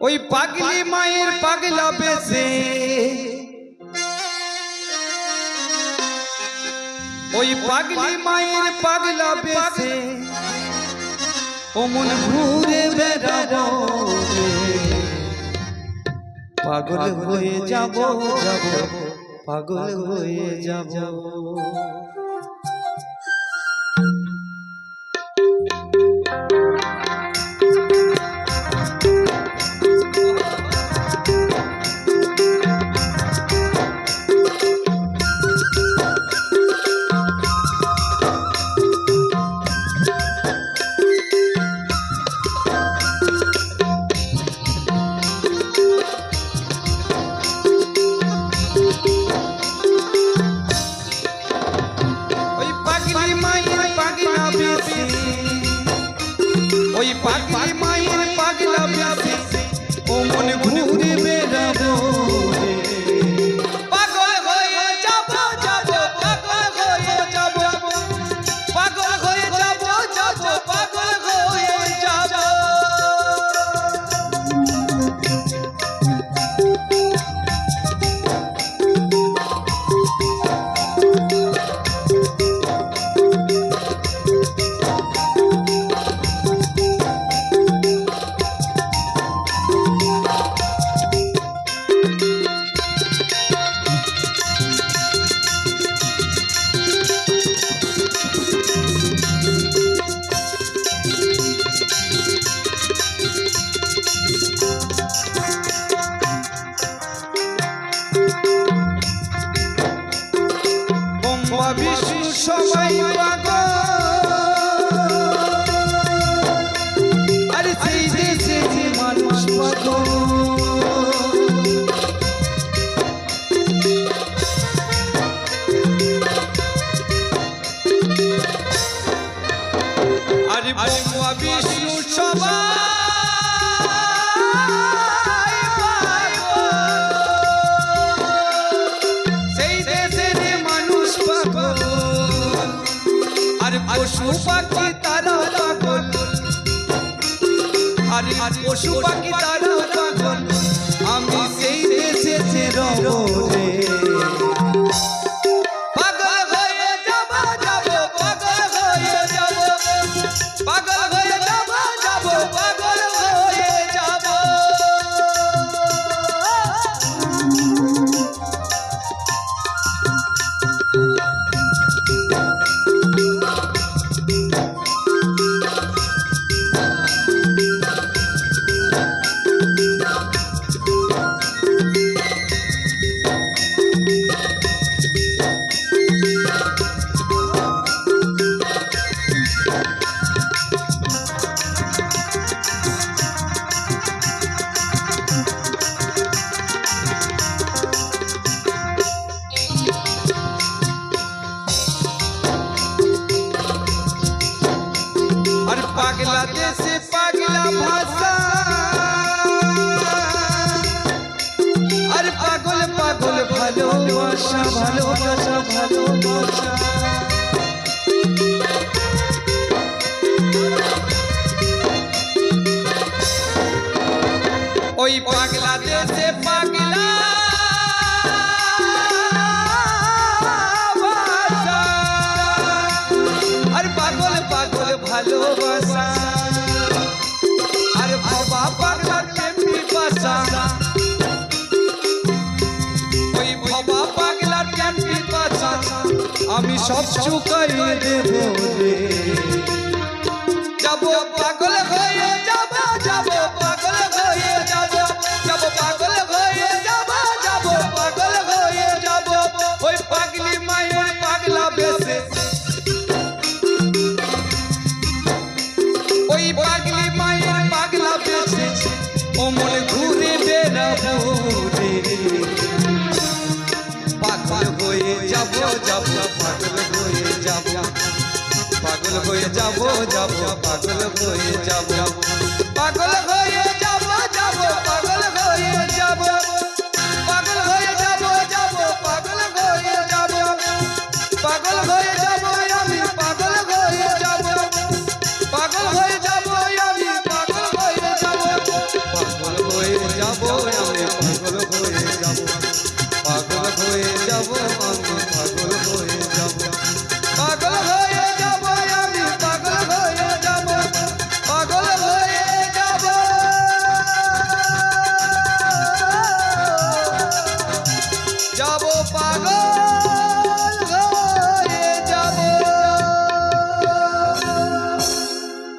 ওই পাগলি মায়ের পাগলা বেশে ওই পাগলি মায়ের পাগলা বেশে ও মন ঘুরে বেড়াবো পাগল হয়ে যাব যাব। পাগল হয়ে যাব। único বিষ্ণু সবাই আরে সেই দেশে যে মানুষ আরে বিষ্ণু সবাই পশু পাখি তারা আমি সেই দেশে রব রে আর পাগলা দেশে পাগলা ভাষা আর পাগল পাগল ভালোবাসা ভালোবাসা ভালোবাসা ওই পাগলা দেশে সব চুকাই দেব যাব পাগল হয়ে হয়ে যাব যাব, পাগল হয়ে যাব। পাগল হয়ে যাব যাব, পাগল হয়ে যাব। পাগল হয়ে